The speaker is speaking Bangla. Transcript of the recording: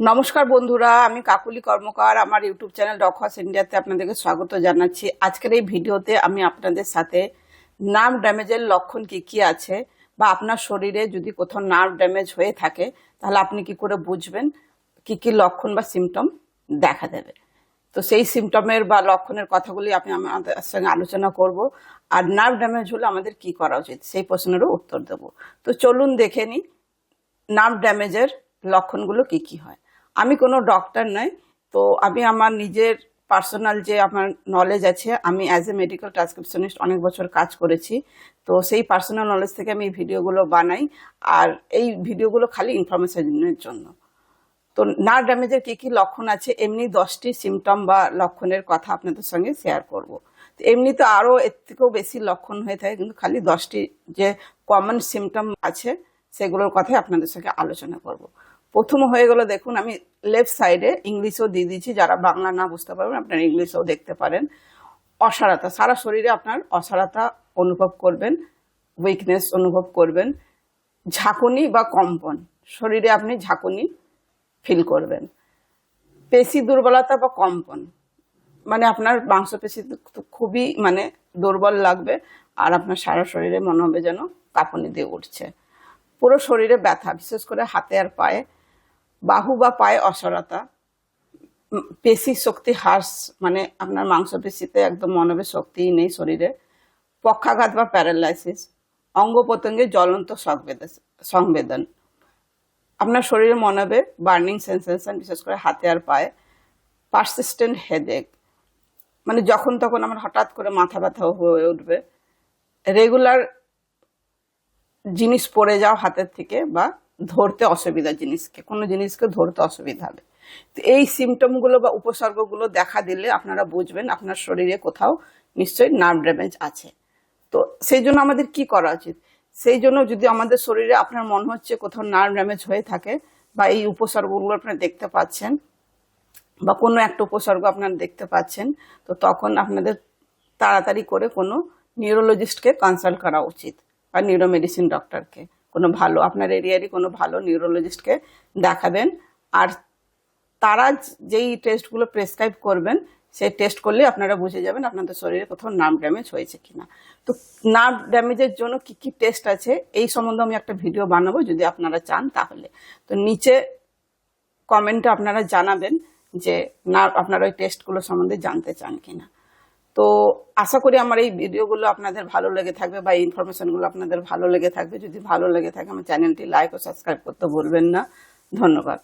নমস্কার বন্ধুরা, আমি কাকুলি কর্মকার, আমার ইউটিউব চ্যানেল ডকহাস ইন্ডিয়াতে আপনাদেরকে স্বাগত জানাচ্ছি। আজকের এই ভিডিওতে আমি আপনাদের সাথে নার্ভ ড্যামেজের লক্ষণ কি কি আছে বা আপনার শরীরে যদি কোথাও নার্ভ ড্যামেজ হয়ে থাকে, তাহলে আপনি কি করে বুঝবেন কি কি লক্ষণ বা সিমটম দেখা দেবে। তো সেই সিমটমের বা লক্ষণের কথাগুলি আপনি আমাদের সঙ্গে আলোচনা করব। আর নার্ভ ড্যামেজ হলে আমাদের কি করা উচিত, সেই প্রশ্নেরও উত্তর দেব। তো চলুন দেখে নিই, নার্ভ ড্যামেজের লক্ষণগুলো কি কি হয়। আমি কোনো ডক্টর নই, তো আমি আমার নিজের পার্সোনাল যে আমার নলেজ আছে, আমি অ্যাজ এ মেডিকেল ট্রান্সক্রিপশনিস্ট অনেক বছর কাজ করেছি, তো সেই পার্সোনাল নলেজ থেকে আমি এই ভিডিওগুলো বানাই, আর এই ভিডিওগুলো খালি ইনফরমেশনের জন্য। তো নার্ভ ড্যামেজের কী কী লক্ষণ আছে, এমনি দশটি সিমটম বা লক্ষণের কথা আপনাদের সঙ্গে শেয়ার করব। তো এমনি তো আরও এর থেকেও বেশি লক্ষণ হয়ে থাকে, কিন্তু খালি দশটি যে কমন সিমটম আছে, সেগুলোর কথাই আপনাদের সঙ্গে আলোচনা করব। প্রথম হয়ে গেল, দেখুন, আমি লেফট সাইডে ইংলিশও দিয়ে দিয়েছি যারা বাংলা না বুঝতে পারবেন, আপনারা ইংলিশও দেখতে পারেন। অসারতা, সারা শরীরে আপনার অসারতা অনুভব করবেন উইকনেস অনুভব করবেন, ঝাঁকুনি বা কম্পন, শরীরে আপনি ঝাঁকুনি ফিল করবেন। পেশি দুর্বলতা বা কম্পন মানে আপনার মাংসপেশি খুবই মানে দুর্বল লাগবে, আর আপনার সারা শরীরে মনে হবে যেন কাঁপুনি দিয়ে উঠছে। পুরো শরীরে ব্যথা, বিশেষ করে হাতে আর পায়ে বাহু বা পায়ে অসরতা। পেশি শক্তি হ্রাস মানে আপনার মাংসপেশিতে একদম মনবে শক্তিই নেই শরীরে। পক্ষাঘাত বা প্যারালাইসিস, অঙ্গ প্রত্যঙ্গে জ্বলন্ত সংবেদন আপনার শরীরে মনে হবে বার্নিং সেন্সেশন, বিশেষ করে হাতে আর পায়ে, পারসিস্টেন্ট হেডেক। মানে যখন তখন আমার হঠাৎ করে মাথা ব্যথা হয়ে উঠবে। রেগুলার জিনিস পড়ে যাও হাতের থেকে বা ধরতে অসুবিধা জিনিসকে, কোনো জিনিসকে ধরতে অসুবিধা হবে। তো এই সিমটমগুলো বা উপসর্গগুলো দেখা দিলে আপনারা বুঝবেন আপনার শরীরে কোথাও নিশ্চয়ই নার্ভ ড্যামেজ আছে। তো সেই জন্য আমাদের কি করা উচিত? সেই জন্য যদি আমাদের শরীরে আপনার মনে হচ্ছে কোথাও নার্ভ ড্যামেজ হয়ে থাকে বা এই উপসর্গগুলো আপনারা দেখতে পাচ্ছেন বা কোনো একটা উপসর্গ আপনারা দেখতে পাচ্ছেন, তো তখন আপনাদের তাড়াতাড়ি করে কোনো নিউরোলজিস্টকে কনসাল্ট করা উচিত বা নিউরোমেডিসিন ডক্টরকে কোনো ভালো, আপনার এরিয়ারই কোনো ভালো নিউরোলজিস্টকে দেখাবেন। আর তারা যেই টেস্টগুলো প্রেসক্রাইব করবেন, সেই টেস্ট করলে আপনারা বুঝে যাবেন আপনাদের শরীরে কোথাও নার্ভ ড্যামেজ হয়েছে কিনা। তো নার্ভ ড্যামেজের জন্য কি কি টেস্ট আছে, এই সম্বন্ধে আমি একটা ভিডিও বানাবো যদি আপনারা চান তাহলে। তো নিচে কমেন্টে আপনারা জানাবেন যে না, আপনারা ওই টেস্টগুলো সম্বন্ধে জানতে চান কিনা। তো আশা করি আমার এই ভিডিওগুলো আপনাদের ভালো লেগে থাকবে বা ইনফরমেশনগুলো আপনাদের ভালো লেগে থাকবে। যদি ভালো লেগে থাকে, আমার চ্যানেলটি লাইক ও সাবস্ক্রাইব করতে ভুলবেন না। ধন্যবাদ।